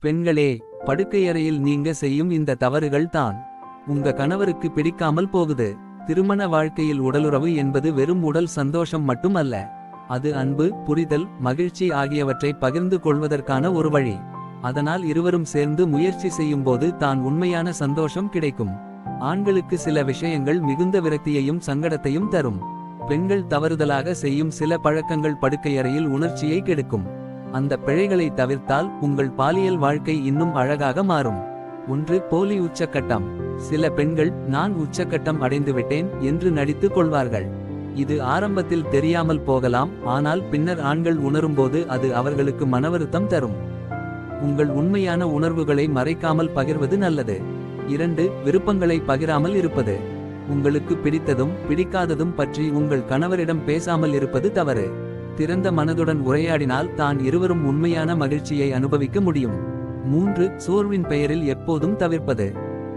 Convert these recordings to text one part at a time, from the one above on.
பெண்களே படுக்கையறையில் நீங்க செய்யும் இந்த தவறுகள் தான். உங்க கணவருக்கு பிடிக்காமல் போகுது. திருமண வாழ்க்கையில் உடலுறவு என்பது வெறும் உடல் சந்தோஷம் மட்டுமல்ல. அது அன்பு புரிதல் மகிழ்ச்சி ஆகியவற்றை பகிர்ந்து கொள்வதற்கான ஒரு வழி. அதனால் இருவரும் சேர்ந்து முயற்சி செய்யும்போது தான் உண்மையான சந்தோஷம் கிடைக்கும். ஆண்களுக்கு சில விஷயங்கள் மிகுந்த விரக்தியையும் சங்கடத்தையும் தரும். பெண்கள் தவறுதலாக செய்யும் சில பழக்கங்கள் படுக்கையறையில் உணர்ச்சியை கெடுக்கும். அந்த பிழைகளை தவிர்த்தால் உங்கள் பாலியல் வாழ்க்கை இன்னும் அழகாக மாறும். ஒன்று போலி உச்சக்கட்டம். சில பெண்கள் நான் உச்சக்கட்டம் அடைந்துவிட்டேன் என்று நடித்துக் கொள்வார்கள். இது ஆரம்பத்தில் தெரியாமல் போகலாம் ஆனால் பின்னர் ஆண்கள் உணரும்போது அது அவர்களுக்கு மனவருத்தம் தரும். உங்கள் உண்மையான உணர்வுகளை மறைக்காமல் பகிர்வது நல்லது. இரண்டு விருப்பங்களை பகிராமல் இருப்பது. உங்களுக்கு பிடித்ததும் பிடிக்காததும் பற்றி உங்கள் கணவரிடம் பேசாமல் இருப்பது தவறு. திறந்த மனதுடன் உரையாடினால் தான் இருவரும் உண்மையான மகிழ்ச்சியை அனுபவிக்க முடியும். மூன்று சோர்வின் பெயரில் எப்போதும் தவிர்ப்பது.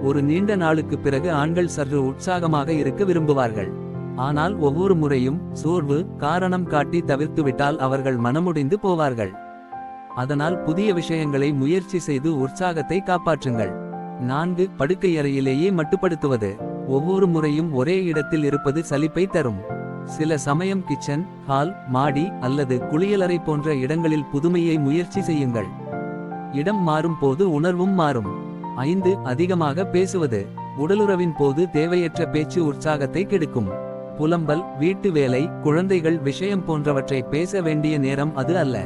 ஒரு நீண்ட நாளுக்கு பிறகு ஆண்கள் சற்று உற்சாகமாக இருக்க விரும்புவார்கள். ஆனால் ஒவ்வொரு முறையும் சோர்வு காரணம் காட்டி தவிர்த்துவிட்டால் அவர்கள் மனமுடைந்து போவார்கள். அதனால் புதிய விஷயங்களை முயற்சி செய்து உற்சாகத்தை காப்பாற்றுங்கள். நான்கு படுக்கையறையிலேயே மட்டுப்படுத்துவது. ஒவ்வொரு முறையும் ஒரே இடத்தில் இருப்பது சலிப்பை தரும். சில சமயம் கிச்சன் ஹால் மாடி அல்லது குளியலறை போன்ற இடங்களில் புதுமையை முயற்சி செய்யுங்கள். இடம் மாறும் போது உணர்வும் மாறும். ஐந்து அதிகமாக பேசுவது. உடலுறவின் போது தேவையற்ற பேச்சு உற்சாகத்தை கெடுக்கும். புலம்பல் வீட்டு வேலை குழந்தைகள் விஷயம் போன்றவற்றை பேச வேண்டிய நேரம் அது அல்ல.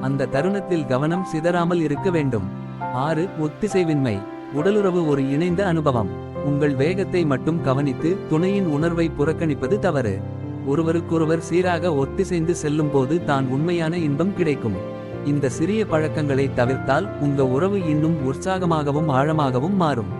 அந்த தருணத்தில் கவனம் சிதறாமல் இருக்க வேண்டும். ஆறு ஒத்திசைவின்மை. உடலுறவு ஒரு இணைந்த அனுபவம். உங்கள் வேகத்தை மட்டும் கவனித்து துணையின் உணர்வை புறக்கணிப்பது தவறு. ஒருவருக்கொருவர் சீராக ஒத்திசைந்து செல்லும்போது தான் உண்மையான இன்பம் கிடைக்கும். இந்த சிறிய பழக்கங்களை தவிர்த்தால் உங்க உறவு இன்னும் உற்சாகமாகவும் ஆழமாகவும் மாறும்.